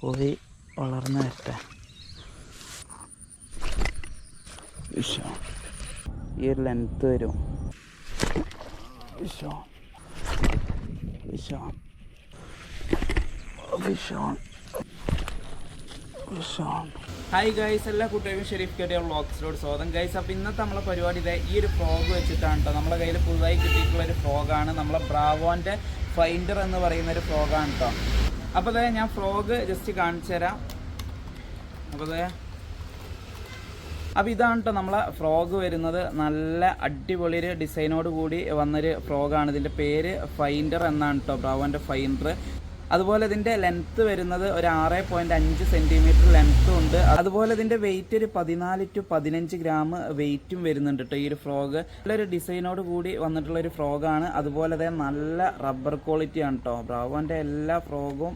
പോയി വളർന്നു വരട്ടെ. ഈ ഒരു ലെങ്ത്ത് വരും. വിഷോ വിഷോ വിഷോ വിഷോ ഹായ് ഗൈസ് എല്ലാ കുട്ടികളും ഷെരീഫ് കേട്ടിയ വ്ളോഗ്സിലോട് സ്വാഗതം. ഗൈസ് അപ്പോൾ ഇന്നത്തെ നമ്മളെ പരിപാടി ഇതേ ഈ ഒരു ഫ്രോഗ് വെച്ചിട്ടാണ് കേട്ടോ നമ്മളെ കയ്യിൽ പുതുതായി കിട്ടിയിട്ടുള്ള ഒരു ഫ്രോഗാണ് നമ്മളെ ബ്രാവോന്റെ ഫൈൻഡർ എന്ന് പറയുന്ന ഒരു ഫ്രോഗാണ് കേട്ടോ അപ്പോൾ അതെ ഞാൻ ഫ്രോഗ് ജസ്റ്റ് കാണിച്ചു തരാം. അപ്പോൾ അതെ അപ്പോൾ ഇതാണ് കേട്ടോ നമ്മളെ ഫ്രോഗ് വരുന്നത്. നല്ല അടിപൊളി ഒരു ഡിസൈനോട് കൂടി വന്നൊരു ഫ്രോഗാണ് ഇതിന്റെ പേര് ഫൈൻഡർ എന്നാണ് കേട്ടോ ബ്രാവോന്റെ ഫൈൻഡർ അതുപോലെ ഇതിന്റെ ലെങ്ത്ത് വരുന്നത് ഒരു ആറ് പോയിന്റ് അഞ്ച് സെന്റിമീറ്റർ ലെങ്ത്തും ഉണ്ട്. അതുപോലെ ഇതിന്റെ വെയിറ്റ് ഒരു പതിനാല് ടു പതിനഞ്ച് ഗ്രാം വെയിറ്റും വരുന്നുണ്ട് കേട്ടോ ഈ ഒരു ഫ്രോഗ് നല്ലൊരു ഡിസൈനോട് കൂടി വന്നിട്ടുള്ള ഒരു ഫ്രോഗാണ് അതുപോലെ തന്നെ നല്ല റബ്ബർ ക്വാളിറ്റി ആണ് കേട്ടോ ബ്രാവോന്റെ എല്ലാ ഫ്രോഗും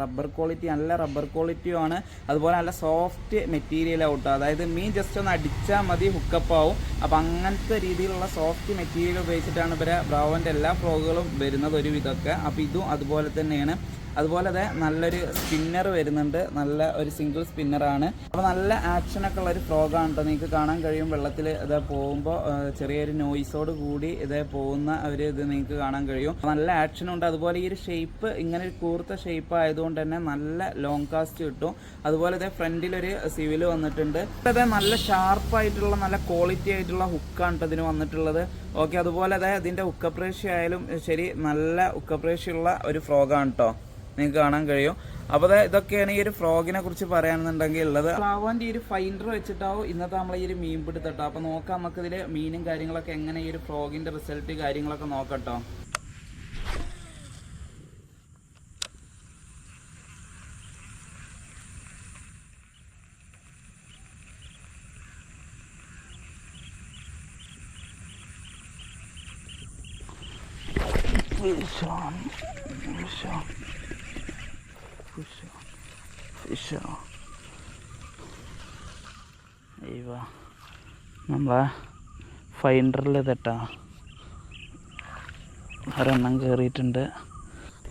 റബ്ബർ ക്വാളിറ്റി നല്ല റബ്ബർ ക്വാളിറ്റിയും ആണ്. അതുപോലെ നല്ല സോഫ്റ്റ് മെറ്റീരിയൽ ഔട്ടോ അതായത് മീൻ ജസ്റ്റ് ഒന്ന് അടിച്ചാൽ മതി ഹുക്കപ്പ് ആവും. അപ്പം അങ്ങനത്തെ രീതിയിലുള്ള സോഫ്റ്റ് മെറ്റീരിയൽ ഉപയോഗിച്ചിട്ടാണ് ഇവരെ ബ്രാവോന്റെ എല്ലാ ഫ്രോഗുകളും വരുന്നത് ഒരു വിധമൊക്കെ അപ്പോൾ ഇതും അതുപോലെ തന്നെയാണ്. അതുപോലെ തന്നെ നല്ലൊരു സ്പിന്നർ വരുന്നുണ്ട്. നല്ല ഒരു സിംഗിൾ സ്പിന്നറാണ് അപ്പോൾ നല്ല ആക്ഷനൊക്കെ ഉള്ള ഒരു ഫ്രോഗാണ് കേട്ടോ നിങ്ങൾക്ക് കാണാൻ കഴിയും. വെള്ളത്തിൽ ഇത് പോകുമ്പോൾ ചെറിയൊരു നോയിസോട് കൂടി ഇത് പോകുന്ന ഒരു ഇത് നിങ്ങൾക്ക് കാണാൻ കഴിയും. നല്ല ആക്ഷൻ ഉണ്ട്. അതുപോലെ ഈ ഒരു ഷേപ്പ് ഇങ്ങനെ ഒരു കൂർത്ത ഷേപ്പ് ആയതുകൊണ്ട് തന്നെ നല്ല ലോങ് കാസ്റ്റ് കിട്ടും. അതുപോലെ തന്നെ ഫ്രണ്ടിലൊരു സിവിൽ വന്നിട്ടുണ്ട്. അതെ നല്ല ഷാർപ്പായിട്ടുള്ള നല്ല ക്വാളിറ്റി ആയിട്ടുള്ള ഹുക്കാണ് കേട്ടോ ഇതിന് വന്നിട്ടുള്ളത്. ഓക്കെ അതുപോലെ തന്നെ ഇതിന്റെ ഉക്കപ്രേഷ്യ ആയാലും ശരി നല്ല ഉക്കപ്രേഷ്യുള്ള ഒരു ഫ്രോഗാണ് കേട്ടോ നിങ്ങൾക്ക് കാണാൻ കഴിയും. അപ്പോൾ ഇതൊക്കെയാണ് ഈ ഒരു ഫ്രോഗിനെ കുറിച്ച് പറയാണെന്നുണ്ടെങ്കിൽ ഉള്ളത്. ഫ്ലാവാന്റെ ഈ ഒരു ഫൈൻഡർ വെച്ചിട്ടാവും ഇന്നത്തെ നമ്മൾ ഈ ഒരു മീൻ പിടുത്തട്ടോ അപ്പോൾ നോക്കാം നമുക്ക് ഇതിൽ മീനും കാര്യങ്ങളൊക്കെ എങ്ങനെ ഈ ഒരു ഫ്രോഗിന്റെ റിസൾട്ട് കാര്യങ്ങളൊക്കെ നോക്കട്ടോ ഫിഷോ അയ്യോ നമ്മളെ ഫൈൻഡറിൽ ഇതട്ടാ ഒരെണ്ണം കയറിയിട്ടുണ്ട്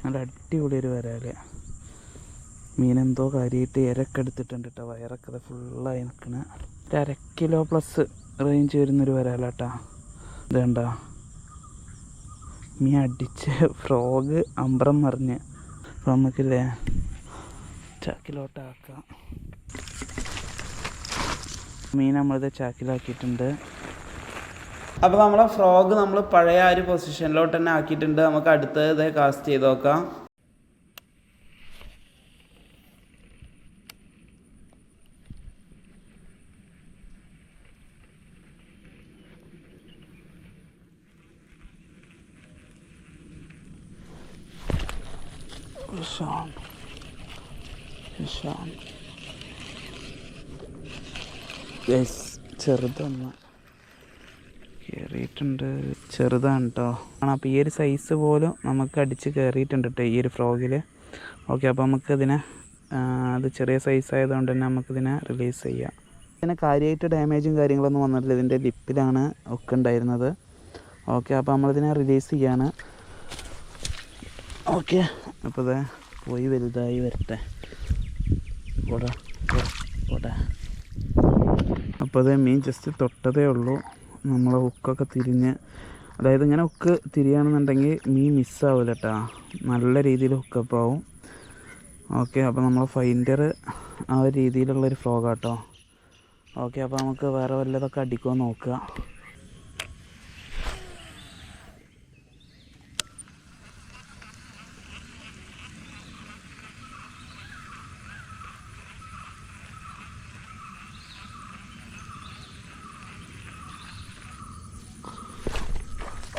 നല്ല അടിപൊളി ഒരു വരാൽ. മീനെന്തോ കാര്യമായിട്ട് ഇരക്ക് എടുത്തിട്ടുണ്ട് കേട്ടോ വയറൊക്കെ ഫുള്ളായി നിൽക്കണ ഒരു അര കിലോ പ്ലസ് റേഞ്ച് വരുന്നൊരു വരാലാട്ടാ. ഇത് കണ്ടോ മീൻ അടിച്ച് ഫ്രോഗ് അമ്പ്രം മറിഞ്ഞ്. അപ്പം നമുക്കില്ലേ ചാക്കിലോട്ടാക്കാം. മീൻ നമ്മളിത് ചാക്കിലാക്കിയിട്ടുണ്ട് അപ്പോൾ നമ്മളെ ഫ്രോഗ് നമ്മൾ പഴയ ആ ഒരു പൊസിഷനിലോട്ട് തന്നെ ആക്കിയിട്ടുണ്ട് നമുക്ക് അടുത്തത് ഇതേ കാസ്റ്റ് ചെയ്ത് നോക്കാം Sean. Sean. ചെറുതൊന്ന്. കയറിയിട്ടുണ്ട് ചെറുതാണ് കേട്ടോ അപ്പോൾ ഈ ഒരു സൈസ് പോലും നമുക്ക് അടിച്ച് കയറിയിട്ടുണ്ട് കേട്ടോ ഈ ഒരു ഫ്രോഗിൽ ഓക്കെ അപ്പോൾ നമുക്കിതിനെ അത് ചെറിയ സൈസ് ആയതുകൊണ്ട് തന്നെ നമുക്കിതിനെ റിലീസ് ചെയ്യാം. ഇതിന് കാര്യമായിട്ട് ഡാമേജും കാര്യങ്ങളൊന്നും വന്നിട്ടില്ല. ഇതിന്റെ ലിപ്പിലാണ് ഒക്കെ ഉണ്ടായിരുന്നത്. ഓക്കെ അപ്പോൾ നമ്മളിതിനെ റിലീസ് ചെയ്യാണ്. ഓക്കെ അപ്പോൾ ഇത് പോയി വലുതായി വരട്ടെ. ഓടാ ഓടാ അപ്പോൾ അത് മീൻ ജസ്റ്റ് തൊട്ടതേ ഉള്ളൂ. നമ്മളെ ഹുക്കൊക്കെ തിരിഞ്ഞ്. അതായത് ഇങ്ങനെ ഹുക്ക് തിരിയുകയാണെന്നുണ്ടെങ്കിൽ മീൻ മിസ്സാവില്ല കേട്ടോ നല്ല രീതിയിൽ ഹുക്കപ്പ് ആവും. ഓക്കെ അപ്പോൾ നമ്മൾ ഫൈൻഡർ ആ ഒരു രീതിയിലുള്ളൊരു ഫ്ലോഗാട്ടോ ഓക്കെ അപ്പോൾ നമുക്ക് വേറെ വല്ലതൊക്കെ അടിക്കുമോ നോക്കുക.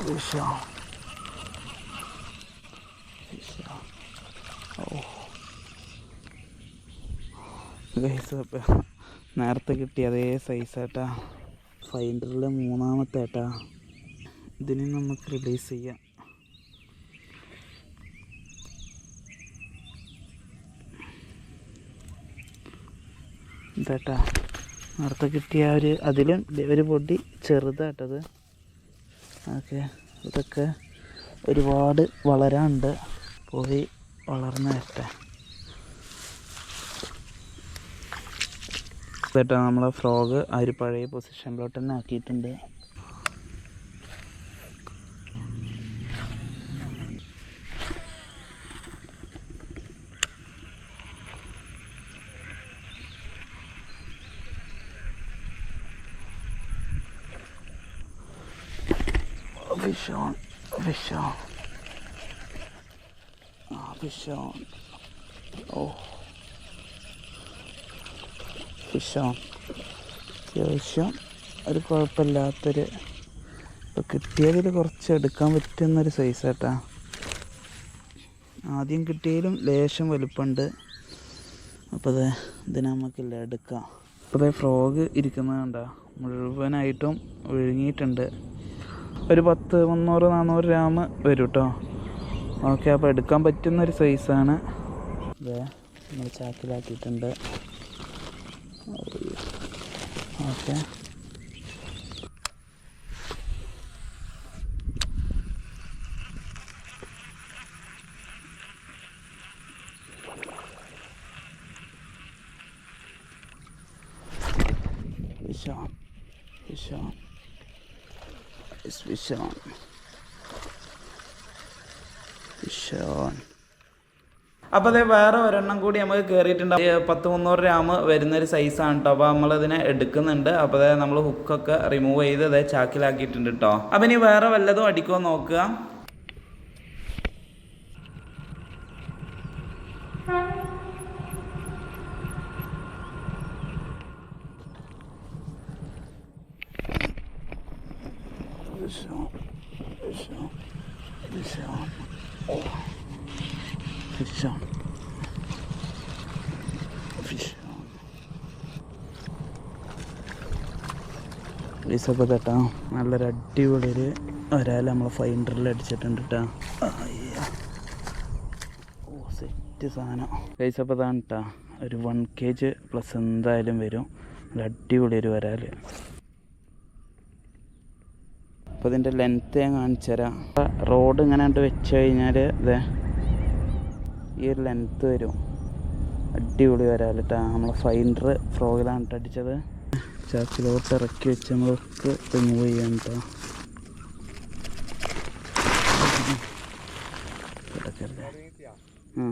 വിഷ ഓ നേരത്തെ കിട്ടിയ അതേ സൈസാട്ടാ ഫൈൻഡറിലെ മൂന്നാമത്തെ ഏട്ടാ ഇതിനെ നമുക്ക് റിലീസ് ചെയ്യാം. ഇതാട്ടാ. നേരത്തെ കിട്ടിയ ഒരു അതിലും ഒരു പൊടി ചെറുതാട്ടത്. ഓക്കെ ഇതൊക്കെ ഒരുപാട് വളരാണ്ട് പോയി വളർന്നു വരട്ടെ. നമ്മളെ ഫ്രോഗ് ആ ഒരു പഴയ പൊസിഷനിലോട്ട് തന്നെ ആക്കിയിട്ടുണ്ട് Fish on, fish on. Ah, fish on. Oh. Fish on. അത്യാവശ്യം ഒരു കുഴപ്പമില്ലാത്തൊരു ഇപ്പോൾ കിട്ടിയതിൽ കുറച്ച് എടുക്കാൻ പറ്റുന്നൊരു സൈസ് കേട്ടാ ആദ്യം കിട്ടിയാലും ലേശം വലുപ്പമുണ്ട് അപ്പോൾ അത് ഇതിനെ നമുക്കില്ല എടുക്കാം അപ്പോൾ അതേ ഫ്രോഗ് ഇരിക്കുന്നത് കണ്ടാ മുഴുവനായിട്ടും ഒഴുങ്ങിയിട്ടുണ്ട് ഒരു പത്ത് മുന്നൂറ് നാന്നൂറ് ഗ്രാം വരും കേട്ടോ ഓക്കെ അപ്പോൾ എടുക്കാൻ പറ്റുന്നൊരു സൈസാണ് അതെ നമ്മൾ ചാക്കിലാക്കിയിട്ടുണ്ട് ഓക്കെ. It's fish on. അപ്പോൾ അതേ വേറെ ഒരെണ്ണം കൂടി നമുക്ക് കയറിയിട്ടുണ്ട് പത്ത് മുന്നൂറ് ഗ്രാം വരുന്നൊരു സൈസാണ് കേട്ടോ അപ്പോൾ നമ്മളിതിനെ എടുക്കുന്നുണ്ട്. അപ്പോൾ അതായത് നമ്മൾ ഹുക്കൊക്കെ റിമൂവ് ചെയ്ത് അതേ ചാക്കിലാക്കിയിട്ടുണ്ട് കേട്ടോ അപ്പം ഇനി വേറെ വല്ലതും അടിക്കുമോ നോക്കുക Fish on. Fish on. Fish on. Fish on. Fish. on. പ്ലീസപ്പോൾ കേട്ടോ നല്ലൊരു അടിപൊളി ഒരു ഒരാൾ നമ്മൾ ഫൈൻഡറിൽ അടിച്ചിട്ടുണ്ട് കേട്ടോ ഓ സെറ്റ് സാധനം. പ്ലീസപ്പോൾ ഇതാണ് കേട്ടോ ഒരു വൺ കെ ജി പ്ലസ് എന്തായാലും വരും. നല്ല അടിപൊളി ഒരു വരാൽ അപ്പോൾ ഇതിന്റെ ലെങ്ത്ത് ഞാൻ കാണിച്ചു തരാം. റോഡ് ഇങ്ങനെ കണ്ട് വെച്ച് കഴിഞ്ഞാൽ ഇതേ ഈ ഒരു ലെങ്ത്ത് വരും. അടിപൊളി വരാൽ കേട്ടോ നമ്മളെ ഫൈൻഡർ ഫ്രോഗിലാണ് അടിച്ചത്. ചാക്കിലോട്ട് ഇറക്കി വെച്ച് നമ്മൾക്ക് റിമൂവ് ചെയ്യാൻ കേട്ടോ ആ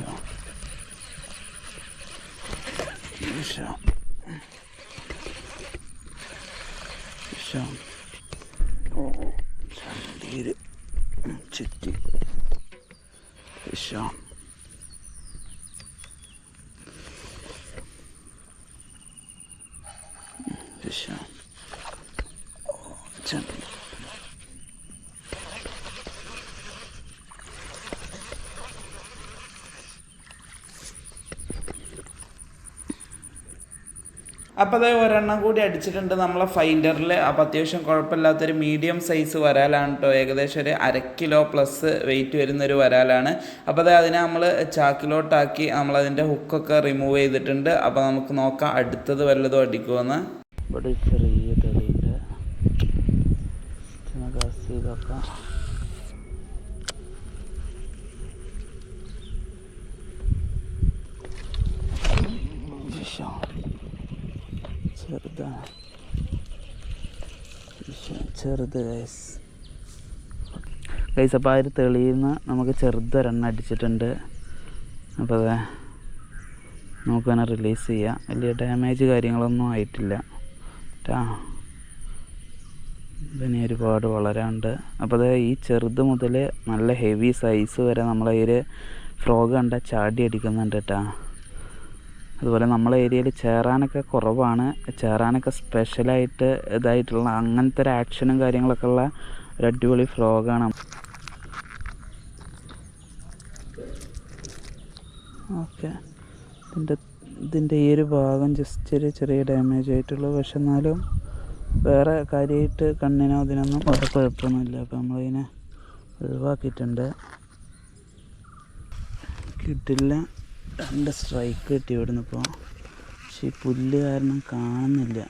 on. Fish on. Fish on. Oh, ചന്തീര് ചുറ്റി ഫിഷ് അപ്പോൾ അതേ ഒരെണ്ണം കൂടി അടിച്ചിട്ടുണ്ട് നമ്മളെ ഫൈൻഡറിൽ അപ്പോൾ അത്യാവശ്യം കുഴപ്പമില്ലാത്തൊരു മീഡിയം സൈസ് വരാലാണ് കേട്ടോ ഏകദേശം ഒരു അര കിലോ പ്ലസ് വെയിറ്റ് വരുന്നൊരു വരാലാണ്. അപ്പോൾ അതായത് അതിനെ നമ്മൾ ചാക്കിലോട്ടാക്കി നമ്മളതിന്റെ ഹുക്കൊക്കെ റിമൂവ് ചെയ്തിട്ടുണ്ട്. അപ്പോൾ നമുക്ക് നോക്കാം അടുത്തത് വല്ലതും അടിക്കുമെന്ന് ഇവിടെ ചെറിയ തെളിയുണ്ട് ഇതൊക്കെ വിഷം വിഷം ചെറുത് ഗൈസ് ഗൈസ് അപ്പോൾ ഒരു തെളിയുന്ന നമുക്ക് ചെറുതൊരെണ്ണം അടിച്ചിട്ടുണ്ട്. അപ്പോൾ അതെ നമുക്ക് തന്നെ റിലീസ് ചെയ്യാം. വലിയ ഡാമേജ് കാര്യങ്ങളൊന്നും ആയിട്ടില്ല. ട്ടാ. ഇതിന് ഒരുപാട് വളരാണ്ട് അപ്പോൾ അത് ഈ ചെറുത് മുതൽ നല്ല ഹെവി സൈസ് വരെ നമ്മളെ ഈ ഫ്രോഗ് കണ്ട ചാടി അടിക്കുന്നുണ്ട് കേട്ടാ അതുപോലെ നമ്മളെ ഏരിയയിൽ ചേറാനൊക്കെ കുറവാണ്. ചേറാനൊക്കെ സ്പെഷ്യലായിട്ട് ഇതായിട്ടുള്ള അങ്ങനത്തെ ഒരു ആക്ഷനും കാര്യങ്ങളൊക്കെ ഉള്ള ഒരു അടിപൊളി ഫ്ലോഗാണ് ഓക്കെ. ഇതിന്റെ ഇതിന്റെ ഈ ഒരു ഭാഗം ജസ്റ്റ് ഒരു ചെറിയ ഡാമേജ് ആയിട്ടുള്ളൂ. പക്ഷെ എന്നാലും വേറെ കാര്യമായിട്ട് കണ്ണിനോ അതിനൊന്നും വേറെ കുഴപ്പമൊന്നുമില്ല. അപ്പോൾ നമ്മളിതിനെ ഒഴിവാക്കിയിട്ടുണ്ട്. കിട്ടില്ല. രണ്ട് സ്ട്രൈക്ക് കിട്ടി ഇവിടുന്ന് ഇപ്പോൾ പക്ഷെ ഈ പുല്ല് കാരണം കാണുന്നില്ല.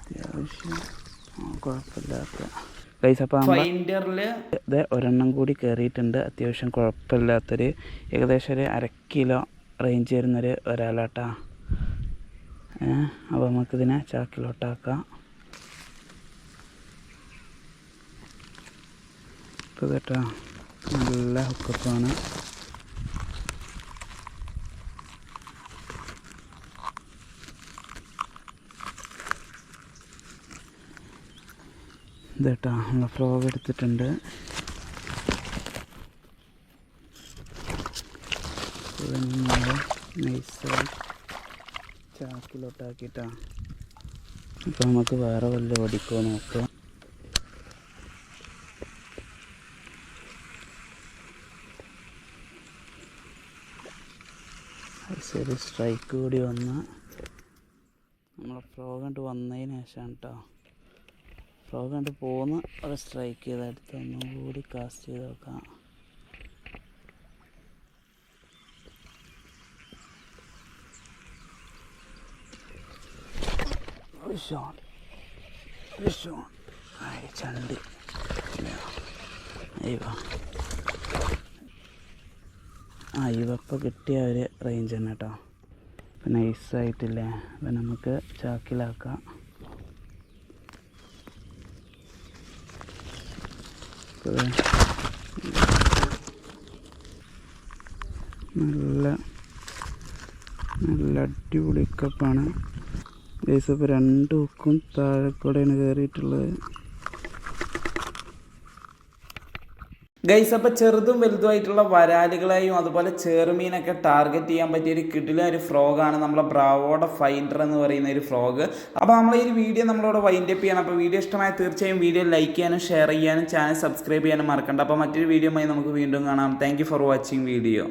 അത്യാവശ്യം കുഴപ്പമില്ലാത്ത ഗൈസ് അപ്പോൾ ഇത് ഒരെണ്ണം കൂടി കയറിയിട്ടുണ്ട് അത്യാവശ്യം കുഴപ്പമില്ലാത്തൊരു ഏകദേശം ഒരു അര കിലോ റേഞ്ച് വരുന്നൊരു ഒരാളാട്ടാ. അപ്പോൾ നമുക്കിതിനെ ചാക്കിലോട്ടാക്കാം. കേട്ടോ നല്ല ഹുക്കപ്പാണ് ഇതേട്ടാ നമ്മൾ ഫ്ലോഗ് എടുത്തിട്ടുണ്ട്. നൈസായി ചാക്കിലോട്ടാക്കിയിട്ടാ. അപ്പോൾ നമുക്ക് വേറെ വല്ല ഓടിക്കോ നോക്കാം. ശരി സ്ട്രൈക്ക് കൂടി വന്ന നമ്മളെ ഫ്ലോഗ് കണ്ട് വന്നതിന് ശേഷമാണ് കേട്ടോ ഫ്രോഗ് കണ്ട് പോകുന്ന ഒരു സ്ട്രൈക്ക് ചെയ്തെടുത്ത് ഒന്നും കൂടി കാസ്റ്റ് ചെയ്ത് നോക്കാം. ഷോൺ ഷോട്ട് ആയി ചണ്ട്. ആ ഇവപ്പോൾ കിട്ടിയ ഒരു റേഞ്ച് തന്നെ കേട്ടോ ഇപ്പം നൈസായിട്ടില്ലേ അപ്പം നമുക്ക് ചാക്കിലാക്കാം. ഇപ്പൊ നല്ല നല്ല അടിപൊളി കപ്പാണ് ഗൈസ് ഇപ്പോൾ രണ്ട് ഹുക്കും താഴെ കൂടെയാണ് കയറിയിട്ടുള്ളത് ഗൈസ് അപ്പോൾ ചെറുതും വലുതുമായിട്ടുള്ള വരാലുകളെയും അതുപോലെ ചെറുമീനൊക്കെ ടാർഗറ്റ് ചെയ്യാൻ പറ്റിയ ഒരു കിടില ഒരു ഫ്രോഗാണ് നമ്മളെ ബ്രാവോയുടെ ഫൈൻഡർ എന്ന് പറയുന്ന ഒരു ഫ്രോഗ് അപ്പോൾ നമ്മൾ ഈ വീഡിയോ നമ്മളോട് വൈൻഡ് അപ്പ് ചെയ്യണം. അപ്പോൾ വീഡിയോ ഇഷ്ടമായ തീർച്ചയായും വീഡിയോ ലൈക്ക് ചെയ്യാനും ഷെയർ ചെയ്യാനും ചാനൽ സബ്സ്ക്രൈബ് ചെയ്യാനും മറക്കണ്ട. അപ്പോൾ മറ്റൊരു വീഡിയോയുമായി നമുക്ക് വീണ്ടും കാണാം. Thank for watching video